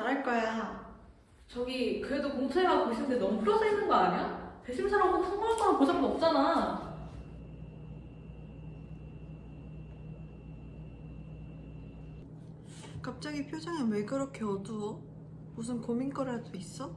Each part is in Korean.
잘할 거야. 저기 그래도 공채가 보시는데 너무 풀어져 있는 거 아니야? 대심사라고 꼭 성공할 거란 보장도 없잖아. 갑자기 표정이 왜 그렇게 어두워? 무슨 고민거리라도 있어?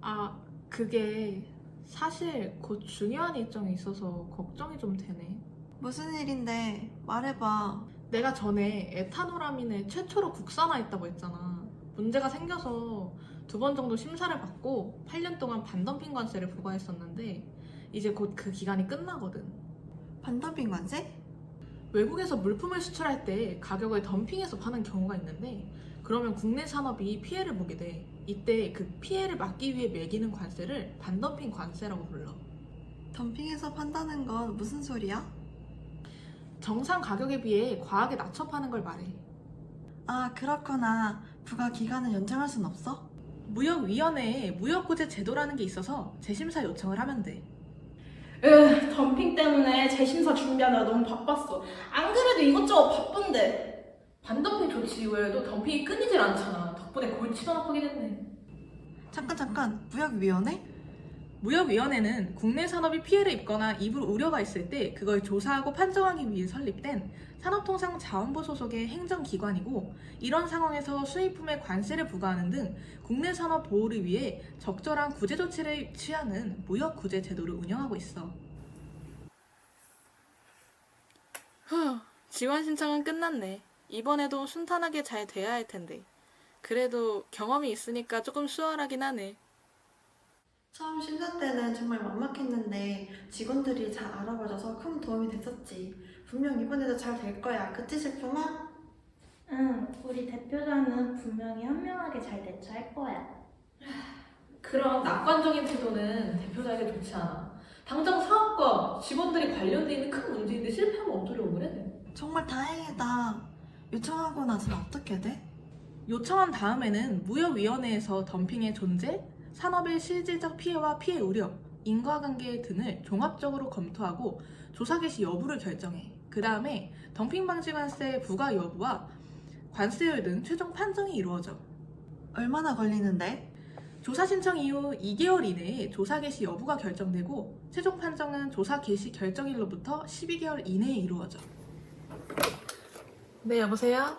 아, 그게 사실 곧 중요한 일정이 있어서 걱정이 좀 되네. 무슨 일인데 말해봐. 내가 전에 에탄올아민을 최초로 국산화했다고 했잖아. 문제가 생겨서 두 번 정도 심사를 받고 8년 동안 반덤핑 관세를 부과했었는데 이제 곧 그 기간이 끝나거든. 반덤핑 관세? 외국에서 물품을 수출할 때 가격을 덤핑해서 파는 경우가 있는데 그러면 국내 산업이 피해를 보게 돼. 이때 그 피해를 막기 위해 매기는 관세를 반덤핑 관세라고 불러. 덤핑해서 판다는 건 무슨 소리야? 정상 가격에 비해 과하게 낮춰 파는 걸 말해. 아 그렇구나. 부가 기간을 연장할 순 없어? 무역위원회에 무역구제 제도라는 게 있어서 재심사 요청을 하면 돼. 으, 덤핑 때문에 재심사 준비하느라 너무 바빴어. 안 그래도 이것저것 바쁜데. 반덤핑 조치 이외에도 덤핑이 끊이질 않잖아. 덕분에 골치도 아프게 됐네. 잠깐 잠깐. 무역위원회? 무역위원회는 국내 산업이 피해를 입거나 입을 우려가 있을 때 그걸 조사하고 판정하기 위해 설립된 산업통상자원부 소속의 행정기관이고 이런 상황에서 수입품에 관세를 부과하는 등 국내 산업 보호를 위해 적절한 구제 조치를 취하는 무역 구제 제도를 운영하고 있어. 후, 지원 신청은 끝났네. 이번에도 순탄하게 잘 돼야 할 텐데. 그래도 경험이 있으니까 조금 수월하긴 하네. 처음 심사 때는 정말 막막했는데 직원들이 잘 알아봐줘서 큰 도움이 됐었지. 분명 이번에도 잘 될 거야. 그치 실품아? 응, 우리 대표자는 분명히 현명하게 잘 대처할 거야. 그런 낙관적인 태도는 대표자에게 좋지 않아. 당장 사업과 직원들이 관련돼 있는 큰 문제인데 실패하면 어쩌려고 그래? 정말 다행이다. 요청하고 나서는 어떻게 돼? 요청한 다음에는 무역위원회에서 덤핑의 존재, 산업의 실질적 피해와 피해 우려, 인과관계 등을 종합적으로 검토하고 조사 개시 여부를 결정해. 그 다음에 덤핑 방지 관세 부과 여부와 관세율 등 최종 판정이 이루어져. 얼마나 걸리는데? 조사 신청 이후 2개월 이내에 조사 개시 여부가 결정되고 최종 판정은 조사 개시 결정일로부터 12개월 이내에 이루어져. 네, 여보세요?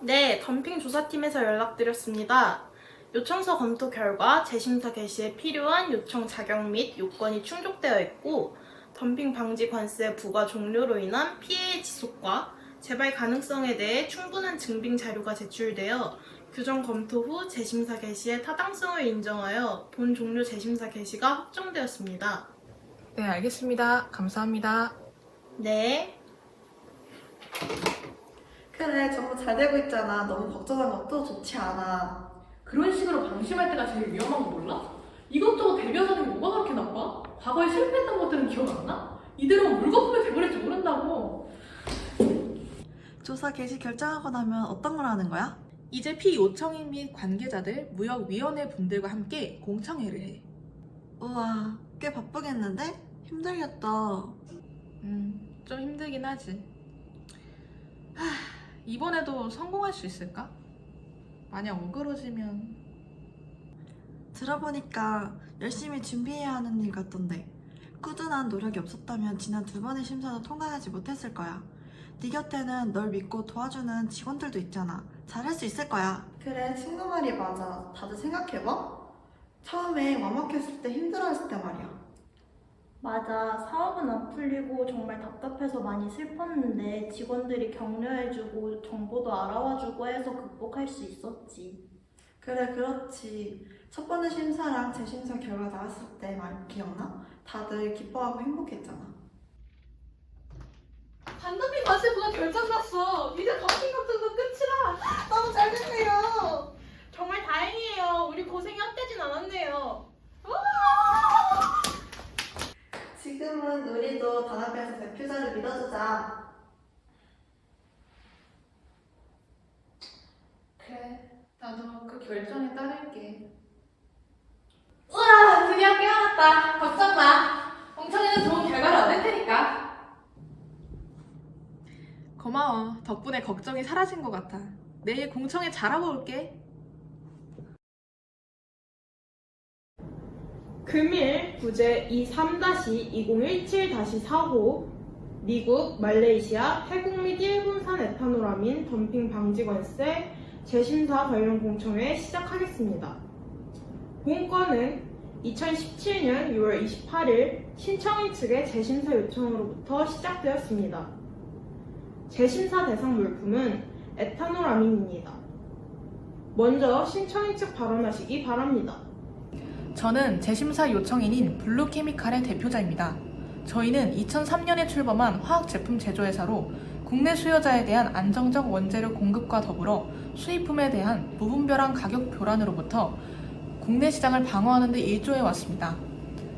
네, 덤핑 조사팀에서 연락드렸습니다. 요청서 검토 결과 재심사 개시에 필요한 요청 자격 및 요건이 충족되어 있고 덤핑 방지 관세 부과 종료로 인한 피해의 지속과 재발 가능성에 대해 충분한 증빙 자료가 제출되어 규정 검토 후 재심사 개시의 타당성을 인정하여 본 종료 재심사 개시가 확정되었습니다. 네, 알겠습니다. 감사합니다. 네. 그래 정말 잘 되고 있잖아. 너무 걱정한 것도 좋지 않아. 그런 식으로 방심할 때가 제일 위험한 거 몰라? 이것저것 대비하자는 게 뭐가 그렇게 나빠? 과거에 실패했던 것들은 기억 안 나? 이대로 물거품이 돼버릴지 모른다고. 조사 개시 결정하고 나면 어떤 걸 하는 거야? 이제 피요청인 및 관계자들, 무역위원회 분들과 함께 공청회를 해. 우와 꽤 바쁘겠는데? 힘들겠다. 음, 좀 힘들긴 하지. 하, 이번에도 성공할 수 있을까? 만약 어그러지면 들어보니까 열심히 준비해야 하는 일 같던데. 꾸준한 노력이 없었다면 지난 두 번의 심사도 통과하지 못했을 거야. 네 곁에는 널 믿고 도와주는 직원들도 있잖아. 잘할 수 있을 거야. 그래 친구 말이 맞아. 다들 생각해봐. 처음에 완막했을 때 힘들어했을 때 말이야 맞아. 사업은 안 풀리고 정말 답답해서 많이 슬펐는데 직원들이 격려해주고 정보도 알아와주고 해서 극복할 수 있었지. 그래 그렇지 첫 번째 심사랑 재심사 결과 나왔을 때말 기억나? 다들 기뻐하고 행복했잖아 반덤핑 관세부가 결정났어. 이제 덤핑 걱정도 끝이라. 너무 잘 됐네요 정말 다행이에요. 우리 고생이 헛되진 않았네요. 지금은 우리도 단합해서 대표자를 믿어주자. 그래, 나도 그 결정에 따를게. 우와, 드디어 깨어났다. 걱정 마. 공청회는 좋은 결과를 얻을 테니까. 고마워. 덕분에 걱정이 사라진 것 같아. 내일 공청회 잘하고 올게. 금일 부제 23-2017-4호 미국, 말레이시아, 태국 및 일본산 에탄올아민 덤핑 방지 관세 재심사 관련 공청회 시작하겠습니다. 본건은 2017년 6월 28일 신청인 측의 재심사 요청으로부터 시작되었습니다. 재심사 대상 물품은 에탄올아민입니다. 먼저 신청인 측 발언하시기 바랍니다. 저는 재심사 요청인인 블루케미칼의 대표자입니다. 저희는 2003년에 출범한 화학제품 제조회사로 국내 수요자에 대한 안정적 원재료 공급과 더불어 수입품에 대한 무분별한 가격 교란으로부터 국내 시장을 방어하는 데 일조해 왔습니다.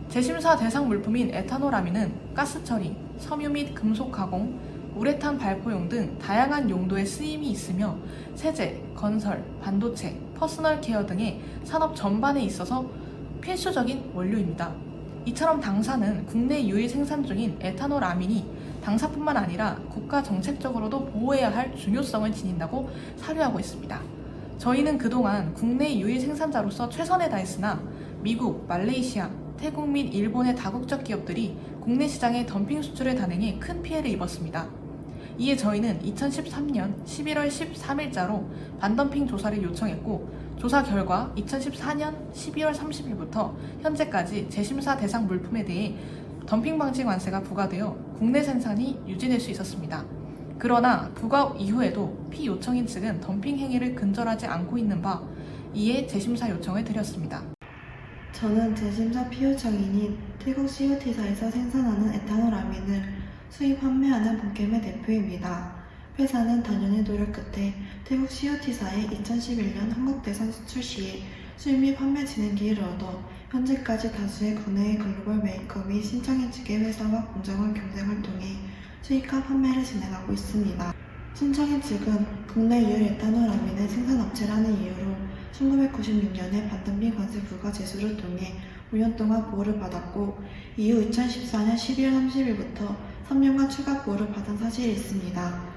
재심사 대상 물품인 에탄올아민은 가스 처리, 섬유 및 금속 가공, 우레탄 발포용 등 다양한 용도의 쓰임이 있으며 세제, 건설, 반도체, 퍼스널 케어 등의 산업 전반에 있어서 필수적인 원료입니다. 이처럼 당사는 국내 유일 생산 중인 에탄올 아민이 당사뿐만 아니라 국가 정책적으로도 보호해야 할 중요성을 지닌다고 사료하고 있습니다. 저희는 그동안 국내 유일 생산자로서 최선을 다했으나 미국, 말레이시아, 태국 및 일본의 다국적 기업들이 국내 시장에 덤핑 수출을 단행해 큰 피해를 입었습니다. 이에 저희는 2013년 11월 13일자로 반덤핑 조사를 요청했고 조사 결과 2014년 12월 30일부터 현재까지 재심사 대상 물품에 대해 덤핑 방지 관세가 부과되어 국내 생산이 유지될 수 있었습니다. 그러나 부과 이후에도 피 요청인 측은 덤핑 행위를 근절하지 않고 있는 바 이에 재심사 요청을 드렸습니다. 저는 재심사 피요청인인 태국 COT사에서 생산하는 에탄올 아민을 수입 판매하는 본캠의 대표입니다. 회사는 단연의 노력 끝에 태국 COT사의 2011년 한국 대선 수출 시에 수입 및 판매 진행기를 얻어 현재까지 다수의 국내의 글로벌 및 신청인 측의 회사와 공정한 경쟁을 통해 수입과 판매를 진행하고 있습니다. 신청인 측은 국내 유일 에탄올 아민의 생산업체라는 이유로 1996년에 반덤핑 관세 부과 제소를 통해 5년 동안 보호를 받았고 이후 2014년 12월 30일부터 3년간 추가 보호를 받은 사실이 있습니다.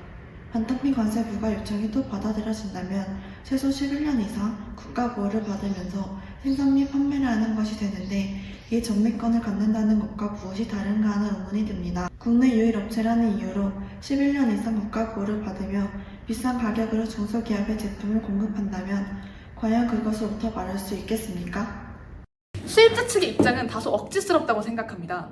반덤핑 관세 부과 요청이 또 받아들여진다면 최소 11년 이상 국가 보호를 받으면서 생산 및 판매를 하는 것이 되는데 이 전매권을 갖는다는 것과 무엇이 다른가 하는 의문이 듭니다. 국내 유일 업체라는 이유로 11년 이상 국가 보호를 받으며 비싼 가격으로 중소기업의 제품을 공급한다면 과연 그것으로부터 말할 수 있겠습니까? 수입자 측의 입장은 다소 억지스럽다고 생각합니다.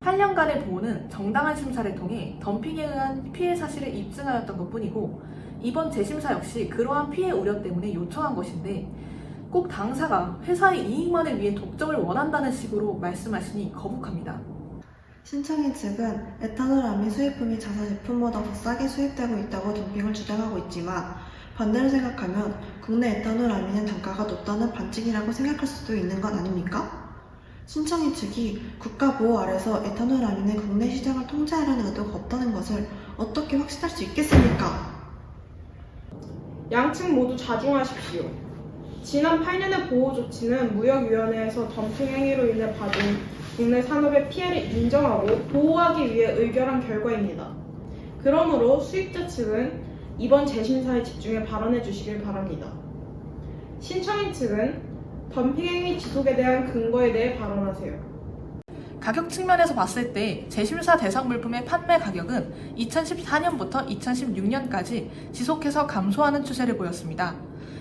8년간의 보호는 정당한 심사를 통해 덤핑에 의한 피해 사실을 입증하였던 것 뿐이고 이번 재심사 역시 그러한 피해 우려 때문에 요청한 것인데 꼭 당사가 회사의 이익만을 위해 독점을 원한다는 식으로 말씀하시니 거북합니다. 신청인 측은 에탄올 아민 수입품이 자사 제품보다 더 싸게 수입되고 있다고 덤핑을 주장하고 있지만 반대로 생각하면 국내 에탄올 아민의 단가가 높다는 반증이라고 생각할 수도 있는 건 아닙니까? 신청인 측이 국가 보호 아래서 에탄올 아민의 국내 시장을 통제하려는 의도가 없다는 것을 어떻게 확신할 수 있겠습니까? 양측 모두 자중하십시오. 지난 8년의 보호 조치는 무역위원회에서 덤핑 행위로 인해 받은 국내 산업의 피해를 인정하고 보호하기 위해 의결한 결과입니다. 그러므로 수입자 측은 이번 재심사에 집중해 발언해 주시길 바랍니다. 신청인 측은 덤핑 행위 지속에 대한 근거에 대해 발언하세요. 가격 측면에서 봤을 때 재심사 대상 물품의 판매 가격은 2014년부터 2016년까지 지속해서 감소하는 추세를 보였습니다.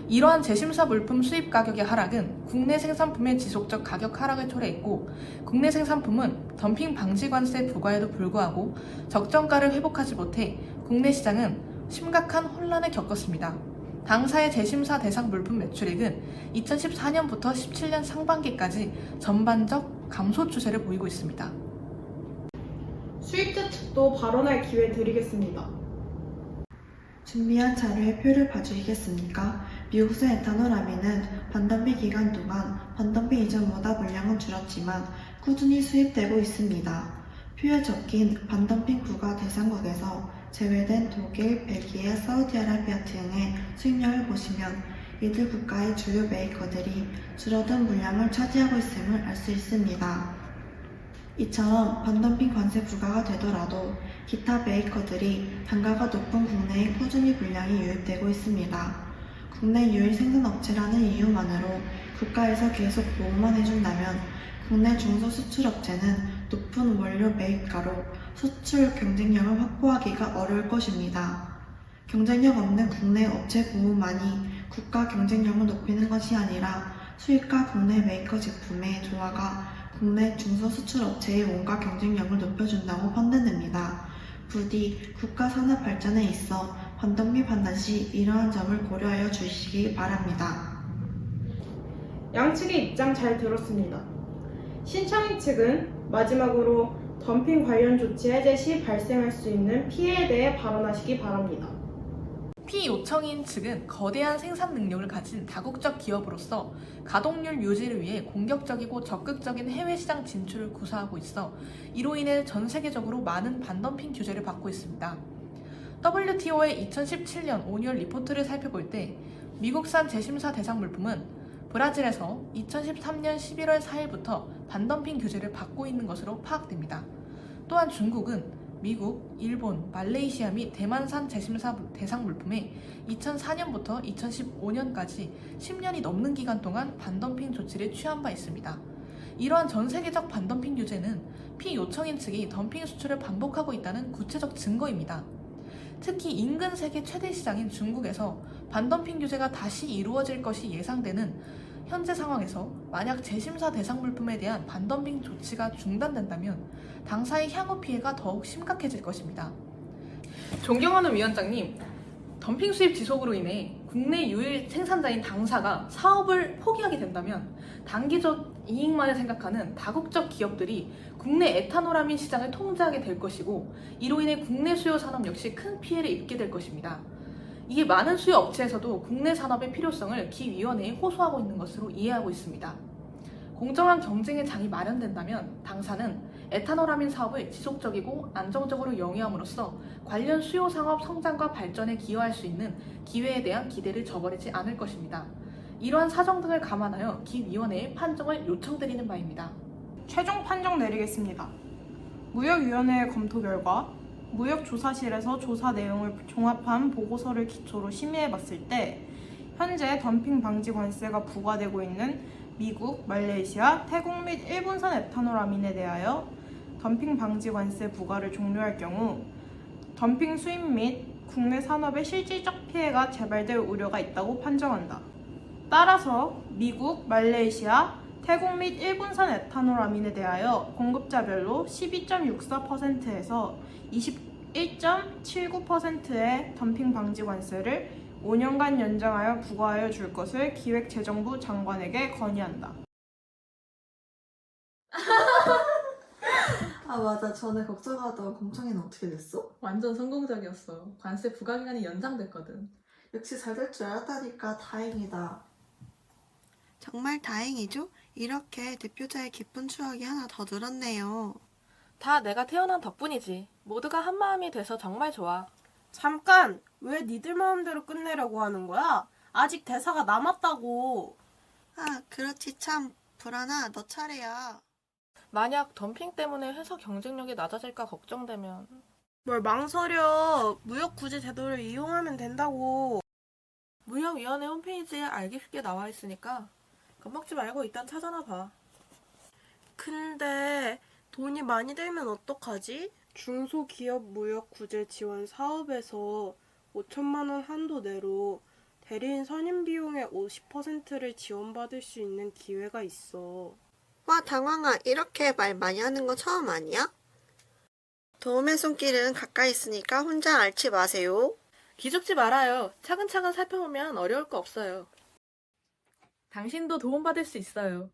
이러한 재심사 물품 수입 가격의 하락은 국내 생산품의 지속적 가격 하락을 초래했고 국내 생산품은 덤핑 방지 관세 부과에도 불구하고 적정가를 회복하지 못해 국내 시장은 심각한 혼란을 겪었습니다. 당사의 재심사 대상 물품 매출액은 2014년부터 17년 상반기까지 전반적 감소 추세를 보이고 있습니다. 수입자 측도 발언할 기회 드리겠습니다. 준비한 자료의 표를 봐주시겠습니까? 미국산 에탄올 아민은 반덤핑 기간 동안 반덤핑 이전보다 물량은 줄었지만 꾸준히 수입되고 있습니다. 표에 적힌 반덤핑 부과 대상국에서 제외된 독일, 벨기에, 사우디아라비아 등의 수입량을 보시면 이들 국가의 주요 메이커들이 줄어든 물량을 차지하고 있음을 알 수 있습니다. 이처럼 반덤핑 관세 부과가 되더라도 기타 메이커들이 단가가 높은 국내에 꾸준히 물량이 유입되고 있습니다. 국내 유일 생산업체라는 이유만으로 국가에서 계속 보호만 해준다면 국내 중소 수출업체는 높은 원료 매입가로 수출 경쟁력을 확보하기가 어려울 것입니다. 경쟁력 없는 국내 업체 보호만이 국가 경쟁력을 높이는 것이 아니라 수입가 국내 메이커 제품의 조화가 국내 중소수출업체의 원가 경쟁력을 높여준다고 판단됩니다. 부디 국가 산업 발전에 있어 반덤비 판단 시 이러한 점을 고려하여 주시기 바랍니다. 양측의 입장 잘 들었습니다. 신청인 측은 마지막으로 덤핑 관련 조치 해제 시 발생할 수 있는 피해에 대해 발언하시기 바랍니다. 피 요청인 측은 거대한 생산 능력을 가진 다국적 기업으로서 가동률 유지를 위해 공격적이고 적극적인 해외 시장 진출을 구사하고 있어 이로 인해 전 세계적으로 많은 반덤핑 규제를 받고 있습니다. WTO의 2017년 5월 리포트를 살펴볼 때 미국산 제심사 대상 물품은 브라질에서 2013년 11월 4일부터 반덤핑 규제를 받고 있는 것으로 파악됩니다. 또한 중국은 미국, 일본, 말레이시아 및 대만산 제심사 대상 물품에 2004년부터 2015년까지 10년이 넘는 기간 동안 반덤핑 조치를 취한 바 있습니다. 이러한 전 세계적 반덤핑 규제는 피요청인 측이 덤핑 수출을 반복하고 있다는 구체적 증거입니다. 특히 인근 세계 최대 시장인 중국에서 반덤핑 규제가 다시 이루어질 것이 예상되는 현재 상황에서 만약 재심사 대상 물품에 대한 반덤핑 조치가 중단된다면 당사의 향후 피해가 더욱 심각해질 것입니다. 존경하는 위원장님, 덤핑 수입 지속으로 인해 국내 유일 생산자인 당사가 사업을 포기하게 된다면 단기적 이익만을 생각하는 다국적 기업들이 국내 에탄올아민 시장을 통제하게 될 것이고 이로 인해 국내 수요 산업 역시 큰 피해를 입게 될 것입니다. 이게 많은 수요 업체에서도 국내 산업의 필요성을 기위원회에 호소하고 있는 것으로 이해하고 있습니다. 공정한 경쟁의 장이 마련된다면 당사는 에탄올아민 사업을 지속적이고 안정적으로 영위함으로써 관련 수요 상업 성장과 발전에 기여할 수 있는 기회에 대한 기대를 저버리지 않을 것입니다. 이러한 사정 등을 감안하여 기위원회에 판정을 요청드리는 바입니다. 최종 판정 내리겠습니다. 무역위원회의 검토 결과 무역조사실에서 조사 내용을 종합한 보고서를 기초로 심의해봤을 때 현재 덤핑 방지 관세가 부과되고 있는 미국, 말레이시아, 태국 및 일본산 에탄올 아민에 대하여 덤핑 방지 관세 부과를 종료할 경우 덤핑 수입 및 국내 산업의 실질적 피해가 재발될 우려가 있다고 판정한다. 따라서 미국, 말레이시아, 태국 및 일본산 에탄올 아민에 대하여 공급자별로 12.64%에서 21.79%의 덤핑 방지 관세를 5년간 연장하여 부과하여 줄 것을 기획재정부 장관에게 건의한다. 아 맞아 전에 걱정하던 공청회는 어떻게 됐어? 완전 성공적이었어. 관세 부과 기간이 연장됐거든. 역시 잘 될 줄 알았다니까 다행이다. 정말 다행이죠? 이렇게 대표자의 기쁜 추억이 하나 더 늘었네요. 다 내가 태어난 덕분이지. 모두가 한 마음이 돼서 정말 좋아. 잠깐! 왜 니들 마음대로 끝내려고 하는 거야? 아직 대사가 남았다고. 아 그렇지 참 불안아 너 차례야. 만약 덤핑 때문에 회사 경쟁력이 낮아질까 걱정되면 뭘 망설여. 무역 구제 제도를 이용하면 된다고. 무역위원회 홈페이지에 알기 쉽게 나와 있으니까 겁먹지 말고 일단 찾아나 봐. 근데 돈이 많이 들면 어떡하지? 중소기업 무역 구제 지원 사업에서 5천만 원 한도 내로 대리인 선임 비용의 50%를 지원받을 수 있는 기회가 있어. 와 당황아 이렇게 말 많이 하는 거 처음 아니야? 도움의 손길은 가까이 있으니까 혼자 앓지 마세요. 기죽지 말아요. 차근차근 살펴보면 어려울 거 없어요. 당신도 도움받을 수 있어요.